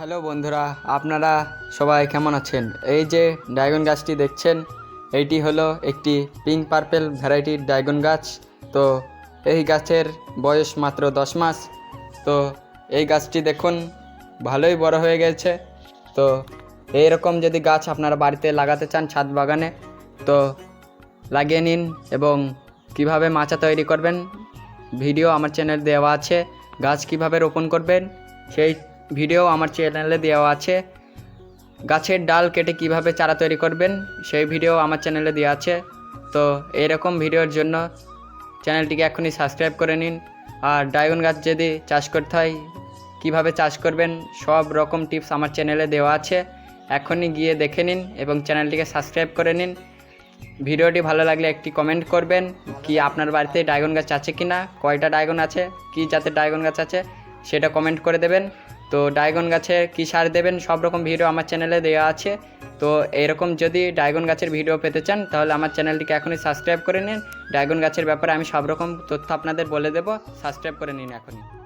Hello বন্ধুরা, আপনারা সবাই কেমন আছেন? এই যে ড্রাগন গাছটি দেখছেন, এইটি হলো একটি পিঙ্ক পার্পেল ভ্যারাইটির ড্রাগন গাছ। তো এই গাছের বয়স মাত্র দশ মাস। তো এই গাছটি দেখুন, ভালোই বড় হয়ে গেছে। তো এইরকম যদি গাছ আপনারা বাড়িতে লাগাতে চান ছাদ বাগানে, তো লাগিয়ে নিন এবং কীভাবে মাচা তৈরি করবেন, ভিডিও আমার চ্যানেলে দেওয়া আছে। গাছ কীভাবে রোপণ করবেন, সেই ভিডিও আমার চ্যানেলে দেওয়া আছে। গাছের ডাল কেটে কীভাবে চারা তৈরি করবেন, সেই ভিডিও আমার চ্যানেলে দেওয়া আছে। তো এরকম ভিডিওর জন্য চ্যানেলটিকে এখনই সাবস্ক্রাইব করে নিন। আর ড্রাগন গাছ যদি চাষ করতে হয়, কীভাবে চাষ করবেন, সব রকম টিপস আমার চ্যানেলে দেওয়া আছে। এখনই গিয়ে দেখে নিন এবং চ্যানেলটিকে সাবস্ক্রাইব করে নিন। ভিডিওটি ভালো লাগলে একটি কমেন্ট করবেন কি আপনার বাড়িতে ড্রাগন গাছ আছে কি না কয়টা ড্রাগন আছে, কি জাতের ড্রাগন গাছ আছে, সেটা কমেন্ট করে দেবেন। তো ড্রাগন গাছে কী সার দেবেন? সব রকম ভিডিও আমার চ্যানেলে দেওয়া আছে। তো এরকম যদি ড্রাগন গাছের ভিডিও পেতে চান, তাহলে আমার চ্যানেলটিকে এখনই সাবস্ক্রাইব করে নিন। ড্রাগন গাছের ব্যাপারে আমি সব রকম তথ্য আপনাদের বলে দেবো। সাবস্ক্রাইব করে নিন এখনই।